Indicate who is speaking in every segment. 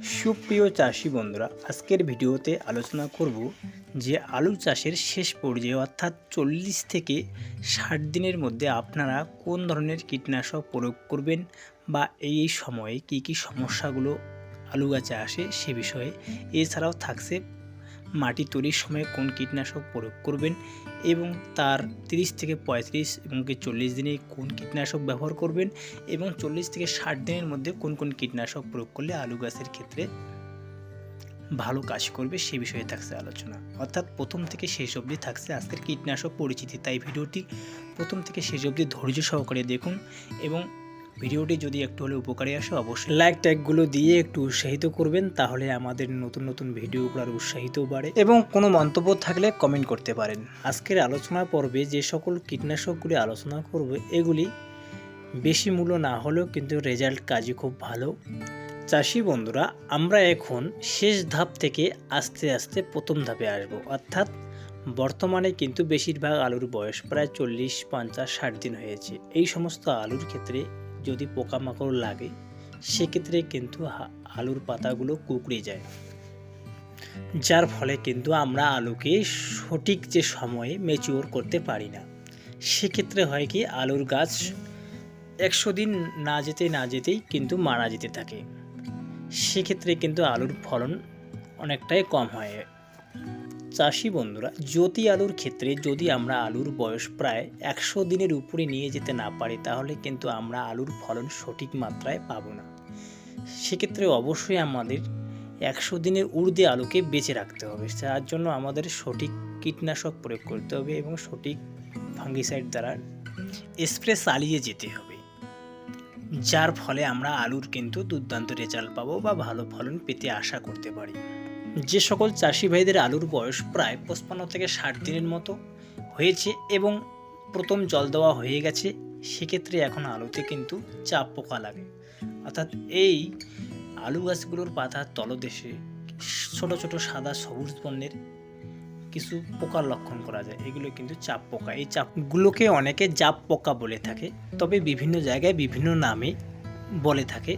Speaker 1: সুপ্রিয় চাষি বন্ধুরা, আজকের ভিডিওতে আলোচনা করব যে আলু চাষের শেষ পর্যায়ে অর্থাৎ চল্লিশ থেকে ষাট দিনের মধ্যে আপনারা কোন ধরনের কীটনাশক প্রয়োগ করবেন বা এই সময়ে কি কি সমস্যাগুলো আলু গাছে আসে সে বিষয়ে এছাড়াও থাকছে মাটি তৈরির সময় কোন কীটনাশক প্রয়োগ করবেন এবং তার 30 থেকে পঁয়ত্রিশ এবং কি চল্লিশ দিনে কোন কীটনাশক ব্যবহার করবেন এবং চল্লিশ থেকে ষাট দিনের মধ্যে কোন কোন কীটনাশক প্রয়োগ করলে আলু গাছের ক্ষেত্রে ভালো কাজ করবে সে বিষয়ে থাকছে আলোচনা। অর্থাৎ প্রথম থেকে শেষ অবধি থাকছে আজকের কীটনাশক পরিচিতি। তাই ভিডিওটি প্রথম থেকে শেষ অবধি ধৈর্য সহকারে দেখুন এবং ভিডিওটি যদি একটু হলে উপকারী আসে, অবশ্যই লাইক ট্যাগগুলো দিয়ে একটু উৎসাহিত করবেন, তাহলে আমাদের নতুন নতুন ভিডিওগুলো আর উৎসাহিত বাড়ে এবং কোনো মন্তব্য থাকলে কমেন্ট করতে পারেন। আজকের আলোচনা পর্বে যে সকল কীটনাশকগুলি আলোচনা করব, এগুলি বেশি মূল্য না হলেও কিন্তু রেজাল্ট কাজই খুব ভালো। চাষি বন্ধুরা, আমরা এখন শেষ ধাপ থেকে আস্তে আস্তে প্রথম ধাপে আসব। অর্থাৎ বর্তমানে কিন্তু বেশিরভাগ আলুর বয়স প্রায় চল্লিশ, পঞ্চাশ, ষাট দিন হয়েছে। এই সমস্ত আলুর ক্ষেত্রে যদি পোকামাকড় লাগে, সেক্ষেত্রে কিন্তু আলুর পাতাগুলো কুকড়ে যায়। যার ফলে কিন্তু আমরা আলুকে সঠিক যে সময়ে ম্যাচিওর করতে পারি না। সেক্ষেত্রে হয় কি, আলুর গাছ একশো দিন না যেতে না যেতেই কিন্তু মারা যেতে থাকে। সেক্ষেত্রে কিন্তু আলুর ফলন অনেকটাই কম হয়। চাষি বন্ধুরা জ্যোতি আলুর ক্ষেত্রে যদি আমরা আলুর বয়স প্রায় একশো দিনের উপরে নিয়ে যেতে না পারি, তাহলে কিন্তু আমরা আলুর ফলন সঠিক মাত্রায় পাবো না। সেক্ষেত্রে অবশ্যই আমাদের একশো দিনের ঊর্ধ্বে আলুকে বেঁচে রাখতে হবে। তার জন্য আমাদের সঠিক কীটনাশক প্রয়োগ করতে হবে এবং সঠিক ফাঙ্গিসাইড দ্বারা স্প্রে চালিয়ে যেতে হবে। যার ফলে আমরা আলুর কিন্তু দুর্দান্ত রেজাল্ট পাবো বা ভালো ফলন পেতে আশা করতে পারি। যে সকল চাষি ভাইদের আলুর বয়স প্রায় পঁচপান্ন থেকে ষাট দিনের মতো হয়েছে এবং প্রথম জল দেওয়া হয়ে গেছে, সেক্ষেত্রে এখন আলুতে কিন্তু চাপ পোকা লাগে। অর্থাৎ এই আলু গাছগুলোর পাতার তলদেশে ছোট ছোট সাদা সবুজ বর্ণের কিছু পোকার লক্ষণ করা যায়। এগুলো কিন্তু চাপ পোকা। এই চাপগুলোকে অনেকে জাপ পোকা বলে থাকে, তবে বিভিন্ন জায়গায় বিভিন্ন নামে বলে থাকে।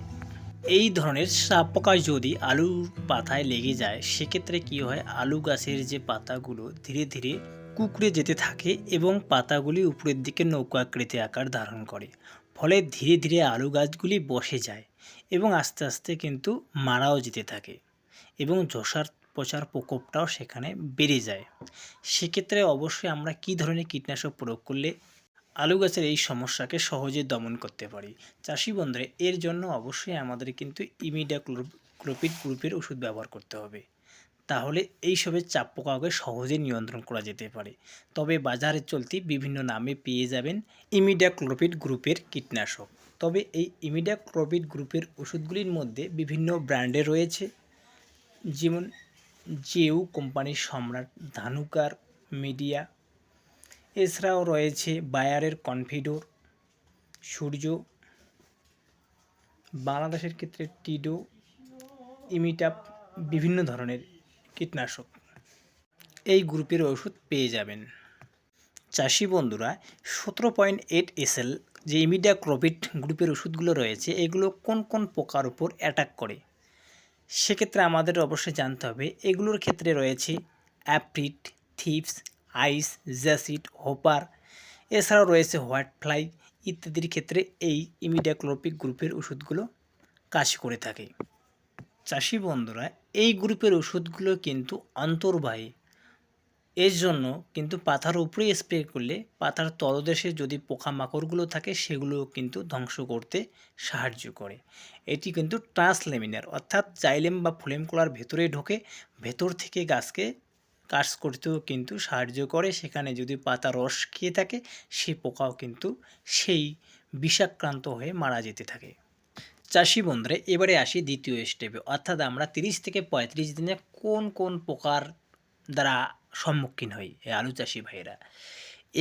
Speaker 1: এই ধরনের সাপ পোকা যদি আলুর পাতায় লেগে যায়, সেক্ষেত্রে কি হয়? আলু গাছের যে পাতাগুলো ধীরে ধীরে কুকড়ে যেতে থাকে এবং পাতাগুলি উপরের দিকে নৌকাকৃতি আকার ধারণ করে। ফলে ধীরে ধীরে আলু গাছগুলি বসে যায় এবং আস্তে আস্তে কিন্তু মারাও যেতে থাকে এবং ঝোসার পচার প্রকোপটাও সেখানে বেড়ে যায়। সেক্ষেত্রে অবশ্যই আমরা কী ধরনের কীটনাশক প্রয়োগ করলে আলু গাছের এই সমস্যাকে সহজে দমন করতে পারি। চাষি বন্ধুরা, এর জন্য অবশ্যই আমাদের কিন্তু ইমিডা ক্লোপিড গ্রুপের ওষুধ ব্যবহার করতে হবে। তাহলে এইসবের চাপ পোকাকে সহজে নিয়ন্ত্রণ করা যেতে পারে। তবে বাজারে চলতি বিভিন্ন নামে পেয়ে যাবেন ইমিডা ক্লোপিড গ্রুপের কীটনাশক। তবে এই ইমিডা ক্লোপিড গ্রুপের ওষুধগুলির মধ্যে বিভিন্ন ব্র্যান্ডে রয়েছে। যেমন জেউ কোম্পানির সম্রাট ধানুকার মিডিয়া এছাড়াও রয়েছে বায়ারের কনফিডোর, সূর্য, বাংলাদেশের ক্ষেত্রে টিডো, ইমিটাপ, বিভিন্ন ধরনের কীটনাশক। এই গ্রুপের ওষুধ পেয়ে যাবেন। চাষি বন্ধুরা, সতেরো পয়েন্ট এইট এসএল যে ইমিডিয়া ক্রোপিট গ্রুপের ওষুধগুলো রয়েছে, এগুলো কোন কোন পোকার উপর অ্যাটাক করে? সেক্ষেত্রে আমাদের অবশ্যই জানতে হবে, এগুলোর ক্ষেত্রে রয়েছে অ্যাপ্রিট, থিপস আইস জ্যাসিড হোপার, এছাড়াও রয়েছে হোয়াইট ফ্লাই ইত্যাদির ক্ষেত্রে এই ইমিডাক্লোপিক গ্রুপের ওষুধগুলো কাজ করে থাকে। চাষি বন্ধুরা, এই গ্রুপের ওষুধগুলো কিন্তু অন্তর্বাহী। এর জন্য কিন্তু পাতার উপরে স্প্রে করলে পাতার তলদেশে যদি পোকামাকড়গুলো থাকে, সেগুলো কিন্তু ধ্বংস করতে সাহায্য করে। এটি কিন্তু ট্রান্সলেমিনার, অর্থাৎ জাইলেম বা ফ্লেম কলার ভেতরে ঢোকে, ভেতর থেকে গাছকে কাজ করতেও কিন্তু সাহায্য করে। সেখানে যদি পাতা রস খেয়ে থাকে, সে পোকাও কিন্তু সেই বিষাক্রান্ত হয়ে মারা যেতে থাকে। চাষি বন্ধুরা, এবারে আসি দ্বিতীয় স্টেপে অর্থাৎ আমরা তিরিশ থেকে পঁয়ত্রিশ দিনে কোন কোন পোকার দ্বারা সম্মুখীন হই, এই আলু চাষি ভাইরা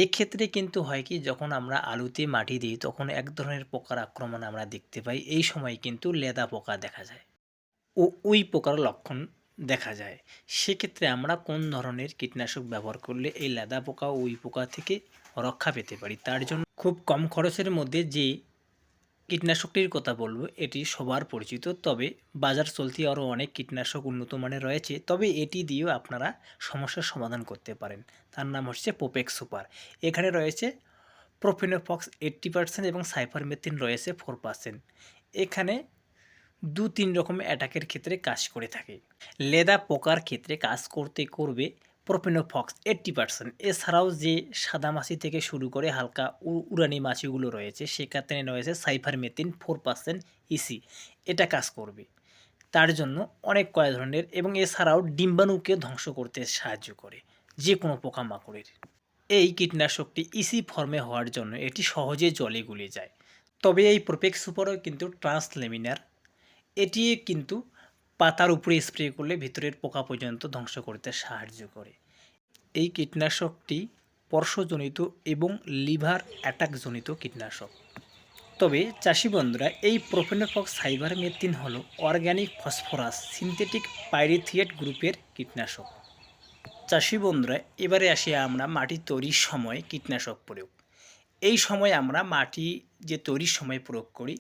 Speaker 1: এক্ষেত্রে কিন্তু হয় কি, যখন আমরা আলুতে মাটি দিই, তখন এক ধরনের পোকার আক্রমণ আমরা দেখতে পাই। এই সময় কিন্তু লেদা পোকা দেখা যায়। ও ওই পোকার লক্ষণ দেখা যায়। সেক্ষেত্রে আমরা কোন ধরনের কীটনাশক ব্যবহার করলে এই লেদা পোকা ও উই পোকা থেকে রক্ষা পেতে পারি? তার জন্য খুব কম খরচের মধ্যে যে কীটনাশকটির কথা বলব, এটি সবার পরিচিত। তবে বাজার চলতি আরও অনেক কীটনাশক উন্নত মানের রয়েছে। তবে এটি দিয়েও আপনারা সমস্যার সমাধান করতে পারেন। তার নাম হচ্ছে পোপেক সুপার। এখানে রয়েছে প্রোফিনোফক্স এইট্টি পার্সেন্ট এবং সাইফারমেথিন রয়েছে ফোর পার্সেন্ট। এখানে দু তিন রকম অ্যাটাকের ক্ষেত্রে কাজ করে থাকে। লেদা পোকার ক্ষেত্রে কাজ করতে করবে প্রোপেনোফক্স এইট্টি পার্সেন্ট এছাড়াও যে সাদা মাছি থেকে শুরু করে হালকা উড়ানি মাছিগুলো রয়েছে, সেক্ষেত্রে রয়েছে সাইফারমেথিন ফোর পার্সেন্ট ইসি এটা কাজ করবে। তার জন্য অনেক কয়েক ধরনের এবং এছাড়াও ডিম্বাণুকে ধ্বংস করতে সাহায্য করে যে কোনো পোকামাকড়ের। এই কীটনাশকটি ইসি ফর্মে হওয়ার জন্য এটি সহজে জলে গুলে যায়। তবে এই প্রোপেক সুপারও কিন্তু ট্রান্সলেমিনার এটি কিন্তু পাতার উপরে স্প্রে করলে ভিতরের পোকা পর্যন্ত ধ্বংস করতে সাহায্য করে। এই কীটনাশকটি পর্শজনিত এবং লিভার অ্যাটাকজনিত কীটনাশক। তবে চাষি বন্ধুরা, এই প্রোফেনোফক্স সাইবারমেথিন হলো অর্গ্যানিক ফসফরাস সিনথেটিক পাইরিথিয়েট গ্রুপের কীটনাশক। চাষি বন্ধুরা, এবারে আসি আমরা মাটি তৈরির সময় কীটনাশক প্রয়োগ। এই সময় আমরা মাটি যে তৈরির সময় প্রয়োগ করি,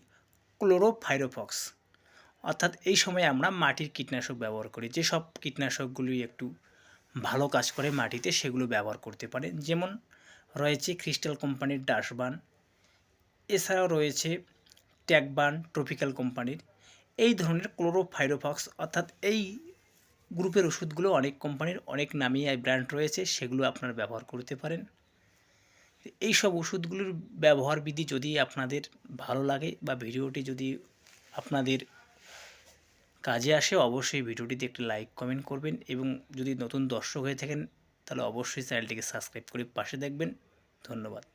Speaker 1: ক্লোরোফাইরোফক্স। অর্থাৎ এই সময় আমরা মাটির কীটনাশক ব্যবহার করি। যেসব কীটনাশকগুলি একটু ভালো কাজ করে মাটিতে, সেগুলো ব্যবহার করতে পারে যেমন রয়েছে ক্রিস্টাল কোম্পানির ডাসবান এছাড়াও রয়েছে ট্যাগবান ট্রপিক্যাল কোম্পানির। এই ধরনের ক্লোরোফাইরোফক্স, অর্থাৎ এই গ্রুপের ওষুধগুলো অনেক কোম্পানির অনেক নামি ব্র্যান্ড রয়েছে, সেগুলো আপনারা ব্যবহার করতে পারেন। এই সব ওষুধগুলোর ব্যবহার বিধি যদি আপনাদের ভালো লাগে বা ভিডিওটি যদি আপনাদের কাজে আসে, অবশ্যই ভিডিওটিতে একটি লাইক কমেন্ট করবেন এবং যদি নতুন দর্শক হয়ে থাকেন, তাহলে অবশ্যই চ্যানেলটিকে সাবস্ক্রাইব করে পাশে দেখবেন। ধন্যবাদ।